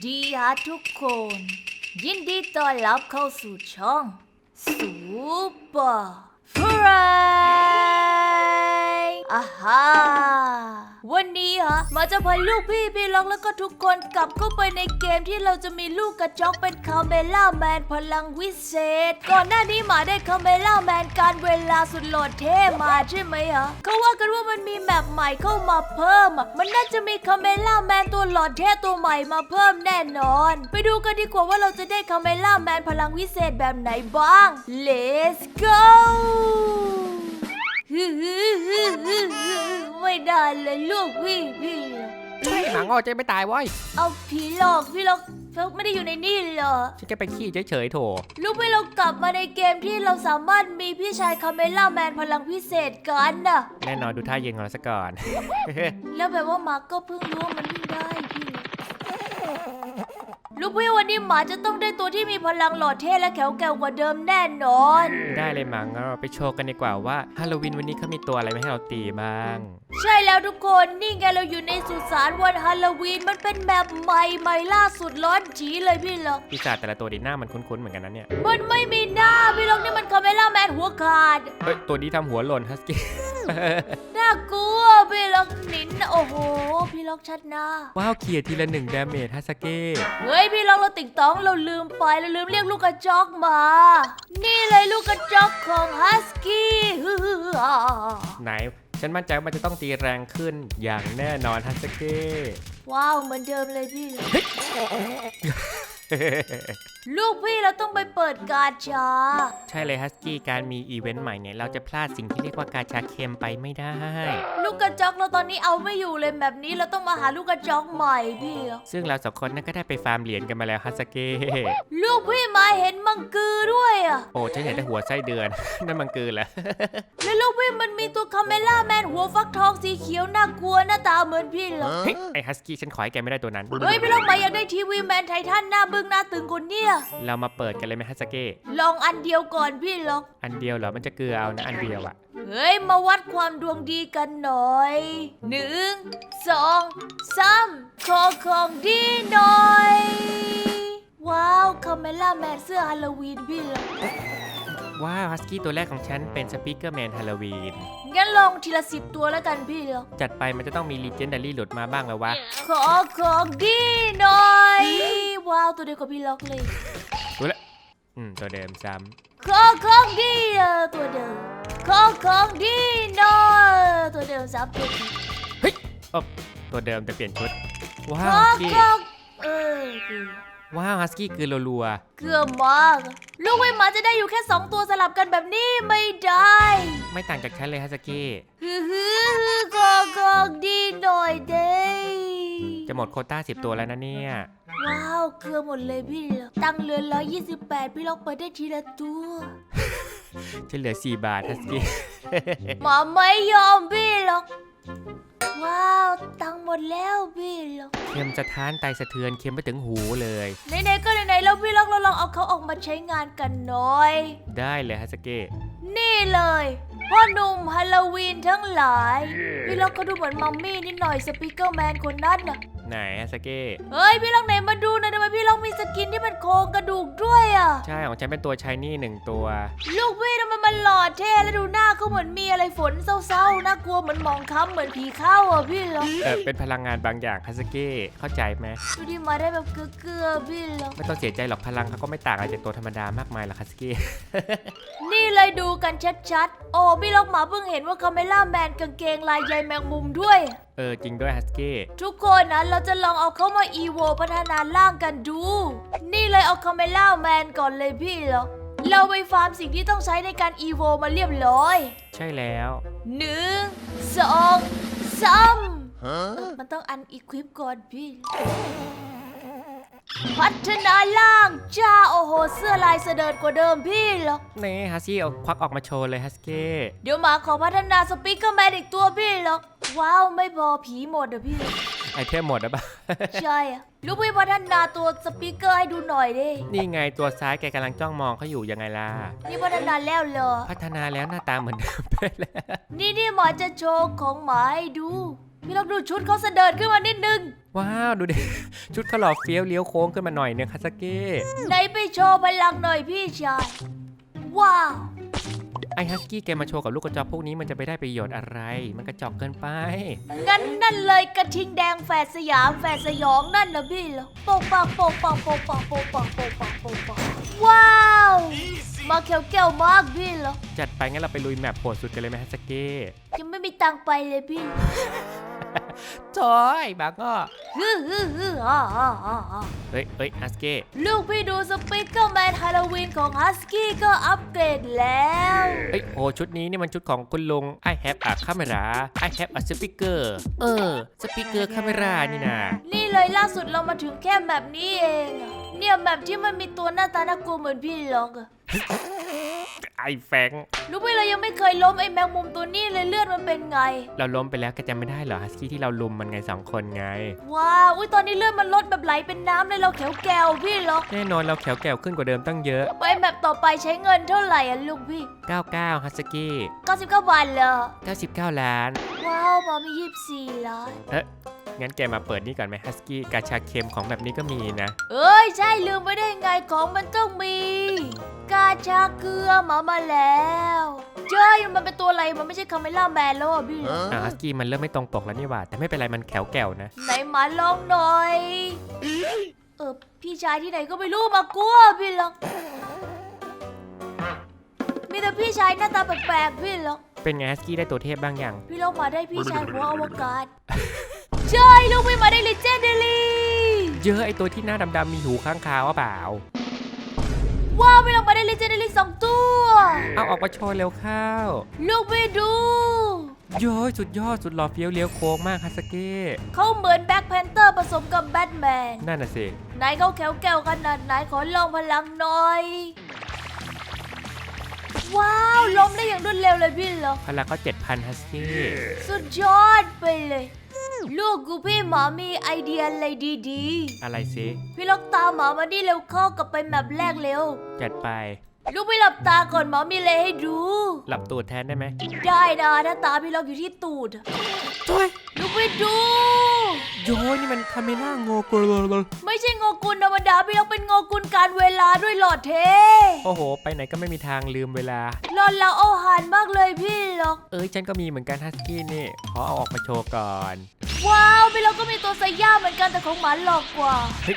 ดีฮะทุกคน ยินดีต้อนรับเข้าสู่ช่องซูเปอร์ฟราย อ่าฮะวันนี้ฮะหมาจะพาลูกพี่พี่ล็อกแล้วก็ทุกคนกลับเข้าไปในเกมที่เราจะมีลูกกระจอกเป็นคาเมล่าแมนพลังวิเศษ ก่อนหน้านี้หมาได้คาเมล่าแมนการเวลาสุดโหลดเท่มาใช่ไหมฮะเขาว่ากันว่ามันมีแมปใหม่เข้ามาเพิ่มอะมันน่าจะมีคาเมล่าแมนตัวหลอดเท่ตัวใหม่มาเพิ่มแน่นอน ไปดูกันดีกว่าว่าเราจะได้คาเมล่าแมนพลังวิเศษแบบไหนบ้าง Let's go ไม่ได้เลยลูกพี่พี่หมางอใจไม่ตายเว้ยเอาผีหลอกพี่หลอกเขาไม่ได้อยู่ในนี่เหรอฉันแค่ไปขี้เฉยๆโถลูกพี่เรากลับมาในเกมที่เราสามารถมีพี่ชายคาเมล่าแมนพลังพิเศษกันน่ะแน่นอนดูท่าเย็นของเราซะก่อน แล้วแบบว่าหมาก็เพิ่งรู้ว่ามันวิ่งได้พี่ ลูกพี่วันนี้หมาจะต้องได้ตัวที่มีพลังหล่อเท่และแข็งแกร่งกว่าเดิมแน่นอน ได้เลยหมางั้นเราไปโชว์กันดีกว่าว่าฮาโลวีนวันนี้เขามีตัวอะไรมาให้เราตีบ้าง ใช่แล้วทุกคนนี่ไงเราอยู่ในสุสานวันฮาโลวีนมันเป็นแบบใหม่ใหม่ล่าสุดร้อนจีเลยพี่หลอก ปีศาจแต่ละตัวดีหน้ามันคุ้นๆเหมือนกันนะเนี่ย มันไม่มีหน้าพี่หลอกนี่มันคาเมล่าแมนหัวขาด เฮ้ย ตัวนี้ทำหัวหล่นฮัสกี้ น่ากลัวพี่ล็อกหนินโอ้โห พี่ล็อกชัดหน้า ว้าวเขียดทีละหนึ่งดาเมจฮัสเก้เฮ้ยพี่ล็อกเราติ่งต้องเราลืมไปเราลืมเรียกลูกกระจอกมา นี่เลยลูกกระจอกของฮัสกี้ฮือฮืออ่าไหน ฉันมั่นใจว่ามันจะต้องตีแรงขึ้นอย่างแน่นอนฮัสเก้ว้าวเหมือนเดิมเลยพี่ ลูกพี่เราต้องไปเปิดกาชา ใช่เลยฮัสกี้การมีอีเวนต์ใหม่เนี่ยเราจะพลาดสิ่งที่เรียกว่ากาชาเค็มไปไม่ได้ ลูกกระจอกเราตอนนี้เอาไม่อยู่เลยแบบนี้เราต้องมาหาลูกกระจอกใหม่พี่ ซึ่งเราสองคนนั่นก็ได้ไปฟาร์มเหรียญกันมาแล้วฮัสเก้ลูกพี่มาเห็นมังกือด้วยอะ โอ้ฉันเห็นแต่หัวไส้เดือน นั่นมันคือเหรอแล้วลูกพี่มันมีตัวคาเมล่าแมนหัวฟักทองสีเขียวน่ากลัวหน้าตาเหมือนพี่เหรอเฮ้ยไอฮัสกี้ฉันขอให้แกไม่ได้ตัวนั้นเฮ้ยพี่ลองมาอยากได้ทีวีแมนไททันหน้าบึ้งหน้าตึงคนเนี่ยเรามาเปิดกันเลยไหมฮัสเก้ลองอันเดียวก่อนพี่ล็อกอันเดียวเหรอมันจะเกลือเอานะอันเดียวอะเฮ้ยมาวัดความดวงดีกันหน่อยหนึ่งสองสามขอของดีหน่อย ว้าวคาเมล่าแมนเสื้อฮาโลวีนพี่ล็อก ว้าวฮัสกี้ตัวแรกของฉันเป็นสปีกเกอร์แมนฮาโลวีนงั้นลองทีละสิบตัวแล้วกันพี่ล็อกจัดไปมันจะต้องมี l ีเจนดารี่หลุดมาบ้างแล้ววะ ขอของดีหน่อย ว้าวตัวเดียวกับพี่ล็อกเลยรู้ละอืมตัวเดิมซ้ขอของดีเออตัวเดิมขอของดีหน่อยตัวเดิมสามตัวำเฮ้ยอ๊อบตัวเดิมแต่เปลี่ยนชุดว้าขวอฮัสกี้ของเออ ว้าวฮัสกี้คือรัวเกือบมากลูกไวหมาจะได้อยู่แค่สองตัวสลับกันแบบนี้ไม่ได้ๆไม่ต่างจากฉันเลยฮัสกี้ฮือฮือขอของดีหน่อยเด้จะหมดโควต้าสิบตัวแล้วนะเนี่ย ว้าวเกลือหมดเลยพี่ล็อกตังค์เหลือร้อยยี่สิบแปดพี่ล็อกเปิดได้ทีละตัว ฉันเหลือ4บาทฮัสกี้ หมาไม่ยอมพี่ล็อก ว้าวตังค์หมดแล้วพี่ล็อกเค็มสะท้านไตสะเทือนเค็มไปถึงหูเลย ไหนๆก็ไหนๆแล้วพี่ล็อกเราลองเอาเขาออกมาใช้งานกันหน่อย ได้เลยฮัสกี้นี่เลยพ่อหนุ่มฮาโลวีนทั้งหลาย พี่ล็อกก็ดูเหมือนมัมมี่นิดหน่อยสปีกเกอร์แมนคนนั้นน่ะ ไหนฮัสกี้เฮ้ยพี่ล็อกไหนมาดูหน่อยทำไมพี่ล็อกมีสกินที่เป็นโครงกระดูกด้วยอะ ใช่ของฉันเป็นตัวชายนี่หนึ่งตัว ลูกพี่ทำไมมันหล่อเท่แล้วดูหน้าเขาเหมือนมีอะไรฝนเศร้าๆน่ากลัวเหมือนหมองคล้ำเหมือนผีเข้าอะพี่ล็อกเออเป็นพลังงานบางอย่างฮัสกี้เข้าใจไหมดูดิมาได้แบบเกลือๆพี่ล็อกไม่ต้องเสียใจหรอกพลังเขาก็ไม่ต่างอะไรจากตัวธรรมดามากมายหรอกฮัสกี้นี่เลยดูกันชัดๆ โอ้พี่ล็อกหมาเพิ่งเห็นว่าคาเมล่าแมนกางเกงลายใยแมงมุมด้วยเออจริงด้วยฮัสกี้ทุกคนนะเราจะลองเอาเข้ามาอีโวพัฒนาร่างกันดู นี่เลยเอาคาเมล่าแมนก่อนเลยพี่เหรอเราไปฟาร์มสิ่งที่ต้องใช้ในการอีโวมาเรียบร้อย ใช่แล้วหนึ่งสองสามเอ่อมันต้องอันอีควิปก่อนพี่ พัฒนาร่างจ้าโอ้โห เสื้อลายเสดิร์ดกว่าเดิมพี่เหรอนี่ฮัสกี้เอาควักออกมาโชว์เลยฮัสกี้เดี๋ยวหมาขอพัฒนาสปีกเกอร์แมนอีกตัวพี่เหรอ ว้าว ไม่พอผีหมดอะพี่ ไอเทมหมดแล้วปะ ใช่อะลูกพี่พัฒนาตัวสปีกเกอร์ให้ดูหน่อยดิ นี่ไงตัวซ้ายแกกำลังจ้องมองเขาอยู่ยังไงล่ะ นี่พัฒนาแล้วเหรอ พัฒนาแล้วหน้าตาเหมือนเดิมไปแล้วนี่นี่หมาจะโชว์ของหมาให้ดู พี่ลองดูชุดเขาเสดิร์ดขึ้นมานิดนึง ว้าวดูดิ ชุดเขาหล่อเฟี้ยวเลี้ยวโค้งขึ้นมาหน่อยเนี่ยคาสเกะไหนไปโชว์พลังหน่อยพี่ชาย ว้าว ไอฮัสกี้แกมาโชว์กับลูกกระจอกพวกนี้มันจะไปได้ประโยชน์อะไร มันกระจอกเกินไป งั้นนั่นเลยกระทิงแดงแฝดสยามแฝดสยองนั่นนะพี่เหรอโปกปากโปกปากโปกปากโปกปากโปกปากโปกปากว้าวมาเขียวแก้วมากพี่เหรอจัดไปงั้นเราไปลุยแมปโหดสุดกันเลยไหมฮัสกี้ยังไม่มีตังค์ไปเลยพี่ จอยบางก็ฮึฮึฮึอ่าอ่าอ่าอ่าเฮ้ยเฮ้ยฮัสเกะลูกพี่ดูสปิเกอร์แมนฮาโลวีนของฮัสกี้ก็อัปเกรดแล้ว เฮ้ยโอ้ชุดนี้นี่มันชุดของคุณลุง I have a camera I have a speaker เออสปีกเกอร์คาเมรานี่นะนี่เลยล่าสุดเรามาถึงแค่แบบนี้เองอะเนี่ยแบบที่มันมีตัวหน้าตาน่ากลัวเหมือนพี่ล็อกอะ ไอแฟงลูกพี่เรายังไม่เคยล้มไอ้แมงมุมตัวนี้เลยเลือดมันเป็นไง เราล้มไปแล้วแกจำไม่ได้เหรอฮัสกี้ที่เราลุมมันไงสองคนไง ว้ว้าวอุ้ยตอนนี้เลือดมันลดแบบไหลเป็นน้ำเลยเราแขวแกวพี่ล็อกแน่นอนเราแขวแก่วขึ้นกว่าเดิมตั้งเยอะไปแบบต่อไปใช้เงินเท่าไหร่อะลูกพี่ 99ฮัสกี้99บาทเหรอ99 ล้าน ว้าวมามี24ล้านเอ๊ะ งั้นแกมาเปิดนี่ก่อนไหมฮัสกี้กาชาเค็มของแบบนี้ก็มีนะ เอ้ย ใช่ลืมไปได้ไงของมันต้องมี กาชาเกลือมามาแล้วเจ้ยมันเป็นตัวอะไรมันไม่ใช่คาเมล่าแมนแล้วอะพี่อ่าฮัสกี้มันเริ่มไม่ตรงปกแล้วนี่หว่าแต่ไม่เป็นไรมันแขวแก่วนะไหนมาลองหน่อย เออพี่ชายที่ไหนก็ไม่รู้มากลัวพี่หรอกมีแต่พี่ชายหน้าตาแปลกๆพี่หรอกเป็นไงฮัสกี้ได้ตัวเทพบ้างยังพี่ลองมาได้พี่ชายหัวอวกาศ ใช่ลูกพี่มาได้เลเจนเดลี่เยอะไอตัวที่หน้าดำๆมีหูข้างคาวว่าเปล่า ว้าวพี่ลองมาได้เลเจนเดลี่สองตัว เอาออกมาโชว์เร็วเข้าลูกพี่ดูโย้ยสุดยอดสุดหล่อเฟี้ยวเลี้ยวโค้งมากฮัสกี้เขาเหมือนแบ็คแพนเตอร์ผสมกับแบทแมนนั่นน่ะสิไหนเขาแขวแก้วขนาดไหนขอลองพลังหน่อย ว้าวล้มได้อย่างรวดเร็วเลยพี่เหรอพลังเขา7,000ฮัสกี้สุดยอดไปเลย ลูกกูพี่หมามีไอเดียอะไรดีอะไรสิๆ พี่ล็อกตาหมามานี่เร็วเข้ากลับไปแมปแรกเร็ว จัดไป ลูกพี่หลับตาก่อนหมอมีอะไรให้ดู หลับตูดแทนได้ไหมได้นะถ้าตาพี่ล็อกอยู่ที่ตูดอะช่วยลูกพี่ดูโย้ยนี่มันคาเมล่าโงกุลไม่ใช่งอกุลธรรมดาพี่ล็อกเป็นงอกุลการเวลาด้วยหลอดเทโอ้โห ไปไหนก็ไม่มีทางลืมเวลา หลอดเราเอาหานมากเลยพี่ล็อก เอ้ยฉันก็มีเหมือนกันฮัสกี้นี่ขอเอาออกมาโชว์ก่อน ว้าวพี่ล็อกก็มีตัวไซย่าเหมือนกันแต่ของหมาหลอกกว่าเฮ้ย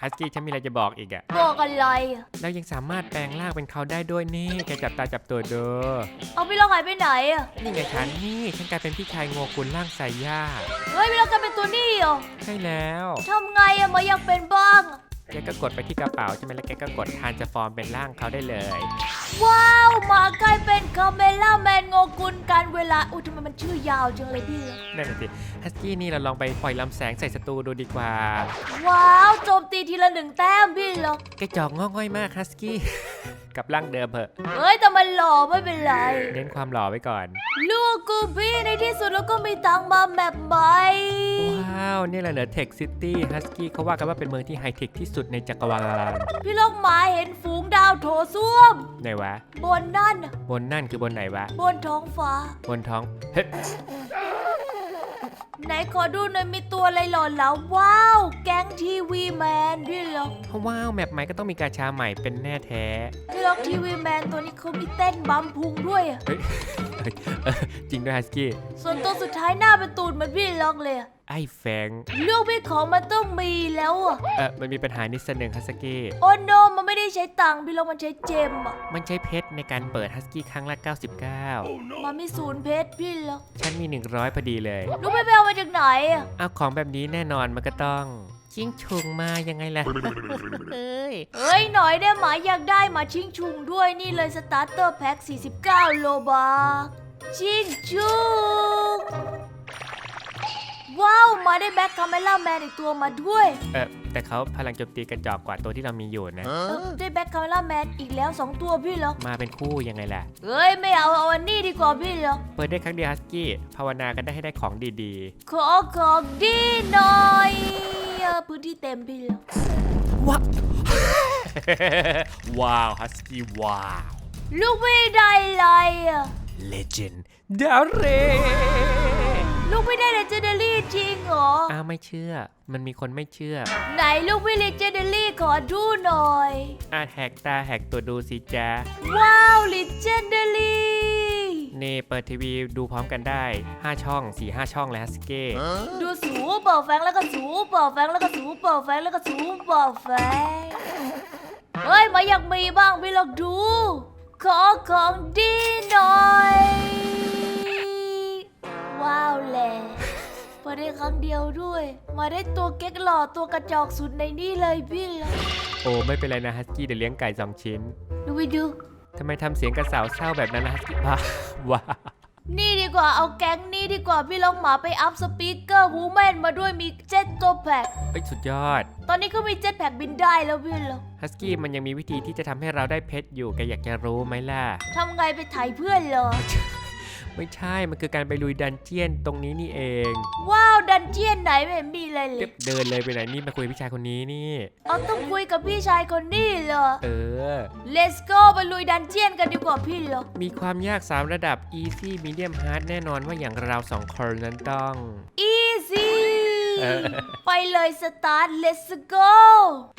ฮัสกี้ฉันมีอะไรจะบอกอีกอะบอกอะไรอะเรายังสามารถแปลงร่างเป็นเขาได้ด้วยนี่แกจับตาจับตัวดูเอาพี่ล็อกหายไปไหนอะนี่ไงฉันนี่ฉันกลายเป็นพี่ชายโงกุลร่างไซย่าเฮ้ยพี่ล็อกกลายเป็นตัวนี้เหรอใช่แล้ว ทำไงอะหมาอยากเป็นบ้างอะ แกก็กดไปที่กระเป๋าใช่ไหมแล้วแกก็กดทานจะฟอร์มเป็นร่างเขาได้เลย ว้าวหมากลายเป็นคาเมล่าแมนโงกุลการเวลา อุ้ยทำไมมันชื่อยาวจังเลยพี่ นั่นน่ะสิฮัสกี้นี่เราลองไปปล่อยลำแสงใส่ศัตรูดูดีกว่า ว้าวโจมตีทีละหนึ่งแต้มพี่ล็อกแกจอกงอกง่อยมากฮัสกี้ กับร่างเดิมเหอะเฮ้ยแต่มันหล่อไม่เป็นไร เน้นความหล่อไว้ก่อน ลูกกูพี่ในที่สุดแล้วก็มีตังค์มาแมปใหม่ว้าว นี่แหละเหรอเทคซิตี้ฮัสกี้เขาว่ากันว่าเป็นเมืองที่ไฮเทคที่สุดในจักรวาลพี่ล็อกหมาเห็นฝูงดาวโถส้วม ไหนวะ บนนั่นน่ะบนนั่นคือบนไหนวะ บนท้องฟ้า บนท้องเฮ้ย ไหนขอดูหน่อยมีตัวอะไรหล่อเหลาว้าว แก๊งทีวีแมนพี่ล็อกว้าวแมปใหม่ก็ต้องมีกาชาใหม่เป็นแน่แท้พี่ล็อกทีวีแมนตัวนี้เขามีเต้นบัมพุงด้วยอะ เฮ้ยเฮ้ยเออ จริงด้วยฮัสกี้ส่วนตัวสุดท้ายหน้าเป็นตูดเหมือนพี่ล็อกเลยอะไอ้แฟงลูกพี่ของมันต้องมีแล้วอะเออมันมีปัญหานิดหนึ่งฮัสกี้ โอ้โนมันไม่ได้ใช้ตังค์พี่ล็อกมันใช้เจมอะมันใช้เพชรในการเปิดฮัสกี้ครั้งละ 99 มันมีศูนย์เพชรพี่ล็อกฉันมี 100พอดีเลยลูกพี่ไปเอามาจากไหนอะเอาของแบบนี้แน่นอนมันก็ต้อง ชิงชุงมายังไงล่ะเอ้ยเฮ้ยหน่อยได้ไหมอยากได้มาชิงชุงด้วยนี่เลยสตาร์เตอร์แพ็ค49 โลบาทชิงชุงว้าว มาได้แบ็คคาเมล่าแมนอีกตัวมาด้วยเออแต่เขาพลังโจมตีกระจอกกว่าตัวที่เรามีอยู่นะ เออได้แบ็คคาเมล่าแมนอีกแล้ว2ตัวพี่ล็อกมาเป็นคู่ยังไงล่ะเฮ้ยไม่เอาเอาอันนี้ดีกว่าพี่ล็อกเปิดได้ครั้งเดียวฮัสกี้ภาวนากันได้ให้ได้ของดีขอของดีหน่อยเออพื้นที่เต็มพี่ล็อกๆว้า ว้าวฮัสกี้ว้าว ลูกพี่ได้อะไรอะเลเจนด์ดาวเรลูกไม่ได้เลเจนดารี่จริงเหรอ อ้าวไม่เชื่อ มันมีคนไม่เชื่อ ไหนลูกไม่เลเจนดารี่ขอดูหน่อย อาแหกตาแหกตัวดูสิจ้าว้าวเลเจนดารี่ นี่เปิดทีวีดูพร้อมกันได้ 5 ช่อง 4 5 ช่องเลยฮัสเก้ดูสูเปิดแฟงแล้วก็สูเปิดแฟงแล้วก็สูเปิดแฟงแล้วก็สูเปิดแฟงเฮ้ยมาอยากมีบ้างพี่ลองดู ขอของดีหน่อย ว้าวแหละเปิดได้ครั้งเดียวด้วย มาได้ตัวเก๊กหล่อตัวกระจอกสุดในนี่เลยพี่ลองโอ้ไม่เป็นไรนะฮัสกี้เดี๋ยวเลี้ยงไก่2ชิ้น ดูไปดู ทำไมทำเสียงกระสาวเศร้าแบบนั้นนะฮัสกี้ว้าว้านี่ดีกว่าเอาแก๊งนี่ดีกว่าพี่ลองหมาไปอัพสปีกเกอร์วูแมนมาด้วยมีเจ็ตตัวแพ็กเอ้ยสุดยอด ตอนนี้ก็มีเจ็ตแพ็กบินได้แล้วพี่ลองฮัสกี้มันยังมีวิธีที่จะทำให้เราได้เพชรอยู่แกอยากจะรู้ไหมล่ะทำไงไปถ่ายเพื่อนเหรอ ไม่ใช่ มันคือการไปลุยดันเจียนตรงนี้นี่เอง ว้าว ดันเจียนไหนไม่เห็นมีเลยเลเรียยบเดินเลยไปไหนนี่มาคุยกับพี่ชายคนนี้นี่ เอาต้องคุยกับพี่ชายคนนี้เหรอ เออ Let's go ไปลุยดันเจียนกันดีกว่าพี่เหรอ มีความยาก 3 ระดับ easy medium hard แน่นอนว่าอย่างเราสองคนนั้นต้อง Easy เออ ไปเลยสตาร์ท Let's go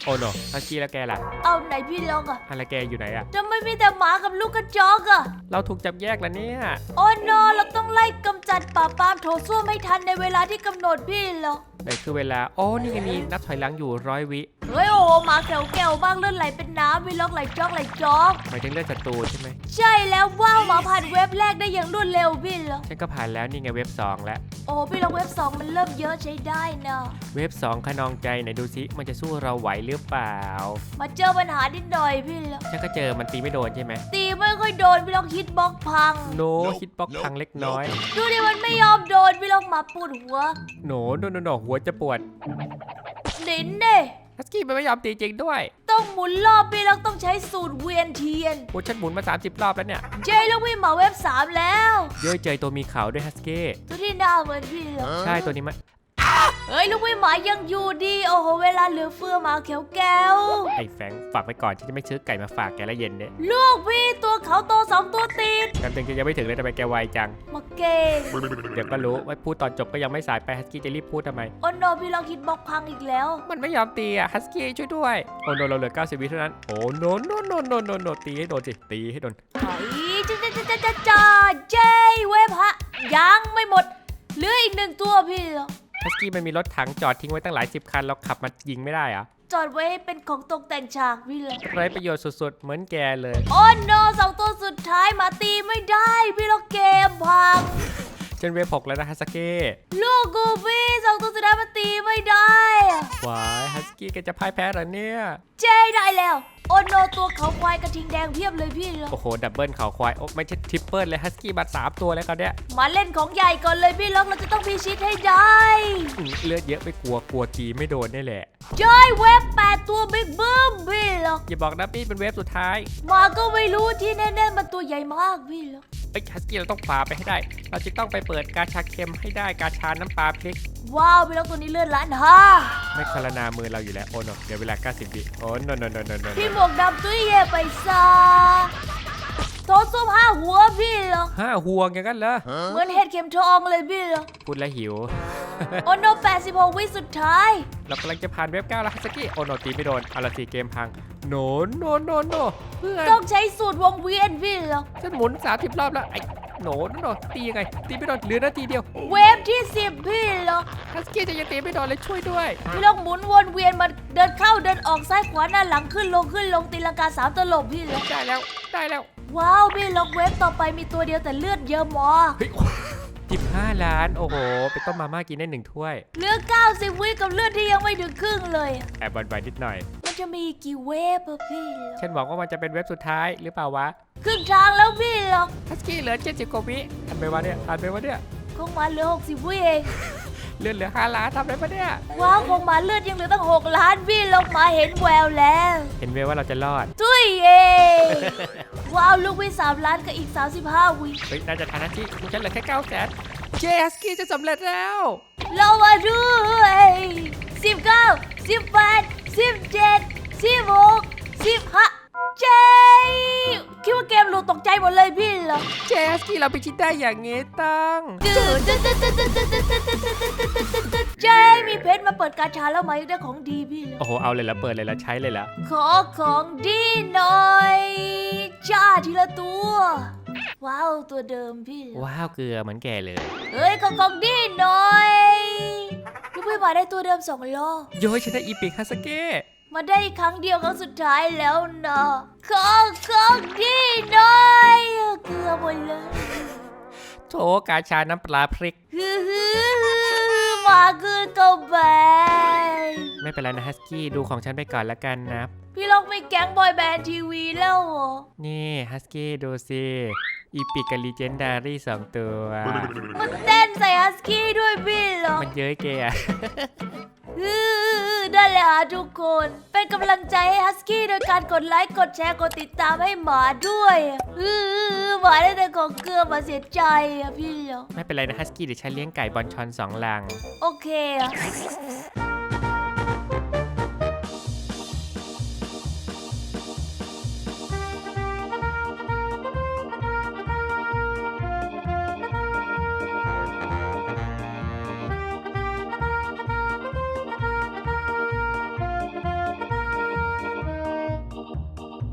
โอ้โนฮัสกี้แล้วแกล่ะเอาไหนพี่ลองอะอะไรแกอยู่ไหนอะทำไมมีแต่หมากับลูกกระจอกอะเราถูกจับแยกแล้วเนี่ย โอ้โนเราต้องไล่กำจัดป่าบปรามโถส้วมให้ทันในเวลาที่กำหนดพี่เหรอไหนคือเวลา โอ้ นี่ไงมีนับถอยหลังอยู่ร้อยวิ เฮ้ยโอ้โหหมาแก้วแก้วบ้างเลือดไหลเป็นน้ำพี่ล็อกไหลจอกไหลจอก หมายถึงเลือดศัตรูใช่ไหมใช่แล้วว้าวหมาผ่านเว็บแรกได้อย่างรวดเร็วพี่เหรอฉันก็ผ่านแล้วนี่ไงเว็บ 2 แล้ว โอ้พี่ล็อกเว็บสองมันเริ่มเยอะใช้ได้นะเว็บ 2ขนองใจไหนดูซิมันจะสู้เราไหวหรือเปล่า มาเจอปัญหานิดหน่อยพี่เหรอฉันก็เจอมันตีไม่โดนใช่ไหมตีไม่ค่อยโดนพี่ล็อกฮิตบล็อกพัง โนฮิตบ็อกพังเล็กน้อย ดูดิมันไม่ยอมโดนพี่ล็อกหมาปวดหัวโนโนโนโนหัวจะปวดหนินเด้ ฮัสกี้มันไม่ยอมตีจริงด้วย ต้องหมุนรอบพี่ล็อกต้องใช้สูตรเวียนเทียน โอ้ฉันหมุนมา 30 รอบแล้วเนี่ย เจ๊ลูกพี่หมาเว็บสามแล้ว เย้ยเจอตัวมีเขาด้วยฮัสกี้ตัวที่หน้าเหมือนพี่เหรอใช่ตัวนี้มัน เฮ้ยลูกพี่หมายังอยู่ดีโอ้โหเวลาเหลือเฟือหมาเขียวแก้ว ไอ้แฟงฝากไปก่อนฉันจะไม่ซื้อไก่มาฝากแกละเย็นเนี่ยลูกพี่ตัวเขาโตสองตัวติดกันตึงจะยังไม่ถึงเลยทำไมแกไวจัง มาเก่งเดี๋ยวก็รู้ว่าพูดตอนจบก็ยังไม่สายไปฮัสกี้จะรีบพูดทำไม โอ้โนพี่ล็อกฮิตบล็อกพังอีกแล้ว มันไม่ยอมตีอะฮัสกี้ช่วยด้วยโอ้โนเราเหลือ90วิเท่านั้นโอ้โนโนโนโนโนโนตีให้โดนสิตีให้โดนไอ้จ้าจ้าจ้าจ้าจ้าจ้าเจ้เว็บฮะยังไม่หมดเหลืออีกหนึ่งตัวพี่เหรอฮั สกี้มันมีรถถังจอดทิ้งไว้ตั้งหลายสิบคันเราขับมายิงไม่ได้เหรอะจอดไว้ให้เป็นของตกแต่งฉากพี่เหรอไรประโยชน์สุดๆ เหมือนแกเลย โอ้โนสองตัวสุดท้ายหมาตีไม่ได้พี่ล็อกเกมพังจนเวฟหกแล้วนะฮัสกี้ลูกกูพี่สองตัวสุดท้ายมาตีไม่ได้อะวายฮัสกี้แกจะพ่ายแพ้เหรอเนี่ย เจ้ได้แล้ว โอ้โนตัวเขาควายกระทิงแดงเพียบเลยพี่เหรอโอ้โห ดับเบิลเขาควาย โอ้ไม่ใช่ทริปเปิลเลยฮัสกี้มาสามตัวแล้วเขาวเนี้ยมาเล่นของใหญ่ก่อนเลยพี่ล็อกเราจะต้องพิชิตให้ได้อืมเลือดเยอะไปกลัวกลัวตีไม่โดนนี่แหละจอยเว็บแปดตัวบิ๊กบึ้มพี่ล็อกอย่าบอกนะพี่เป็นเวฟสุดท้าย มาก็ไม่รู้ที่แน่ๆมันตัวใหญ่มากพี่ล็อกเอ้ยฮัสกี้เราต้องฝ่าไปให้ได้ เราจะต้องไปเปิดกาชาเค็มให้ได้กาชาน้ำปลาพริก ว้าวพี่ล็อกตัวนี้เลื่อนล้านห้าไม่คารนามือเราอยู่แล้วโอ้โนเดี๋ยวเวลา 90วิโอ้โนโนโนโนโนพี่หมวกดำตุ้ยเย่ไปซา โทษส้มห้าหัวพี่ล็อกห้าห่วงอย่างนั้นเหรอเหมือนเห็ดเข็มทองเลยพี่ล็อกพูดแล้วหิว โอ้โน86วิสุดท้าย เรากำลังจะผ่านเว็บเก้าแล้วฮัสกี้โอ้โนตีไม่โดนเอาละสีเกมพังโนโนโนโนเพื่อนต้องใช้สูตรวงเวียนพี่ล็อกฉันหมุน30รอบแล้วไอ้โนโนโนตียังไง ตีไม่โดนเหลือนาทีเดียวเวฟที่ 10พี่ล็อกฮัสกี้จะยังตีไม่โดนเลยช่วยด้วยพี่ล็อกหมุนวนเวียนมาเดินเข้าเดินออกซ้ายขวาหน้าหลังขึ้นลงขึ้นลงตีลังกาสามตลบพี่ล็อกได้แล้วได้แล้ว ว้าวพี่ล็อกเวฟต่อไปมีตัวเดียวแต่เลือดเยอะมากเฮ้ยสิบห้าล้าน โอ้โห ไปต้มมาม่ากินได้หนึ่งถ้วย เหลือ 90 วิกับเลือดที่ยังไม่ถึงครึ่งเลยอะแอบบันไปนิดหน่อย มันจะมีกี่เวฟอะพี่ล็อกฉันบอกว่ามันจะเป็นเว็บสุดท้ายหรือเปล่าวะครึ่งทางแล้วพี่ล็อกฮัสกี้เหลือ70กว่าวิทำไปวะเนี่ยทำไปวะเนี่ย คงมาเหลือ 60 วิเอง เลือดเหลือ5ล้านทำไปปะเนี่ย ว้าวคงมาเลือดยังเหลือตั้ง 6 ล้านพี่ล็อกมาเห็นแววแล้วเห็นเวว่าเราจะรอดตุ้ยเองว้าวลูกวิสามล้านกับอีก 35 วิเฮ้ย น่าจะทันนะที่ฉันเหลือแค่9แสนเจฮัสกี้จะสำเร็จแล้ว เรามาด้วย19 18 17 ตกใจหมดเลยพี่เหรอเจช่ฮัสกี้เราไปชิดได้อย่างงี้ต้องเจ๊มีเพชรมาเปิดกาชาแล้วไหมได้ของดีพี่เลยโอ้โหเอาเลยละเปิดเลยละใช้เลยละขอของดีหน่อยจ้าทีละตัว ว้าวตัวเดิมพี่ว้าวเกลือเหมือนแก่เลย เฮ้ยขอของดีหน่อยลูกพี่มาได้ตัวเดิมสองรอบโย้ยฉันได้อีปิกฮัสเก้ มาได้ครั้งเดียวครั้งสุดท้ายแล้วนะขอของดีหน่อยเกลือหมดเลยโถกาชาน้ำปลาพริก ฮือฮือมาคือตัวแบนไม่เป็นไรนะฮัสกี้ดูของฉันไปก่อนละกันนะ พี่ลองไม่แก๊งบอยแบนด์ทีวีแล้วเหรอ นี่ฮัสกี้ดูสิ อีปิกกับลีเจนดารี่สองตัว มันเต้นใส่ฮัสกี้ด้วยพี่เหรอมันเย้ยแกอะฮือได้เลยค่ะทุกคน เป็นกำลังใจให้ฮัสกี้โดยการกดไลค์ กดแชร์ กดติดตามให้หมาด้วยฮือหมาได้แต่ของเกลือมาเสียใจอะพี่เหรอไม่เป็นไรนะฮัสกี้เดี๋ยวฉันเลี้ยงไก่บอลชอนสองลัง โอเคอะ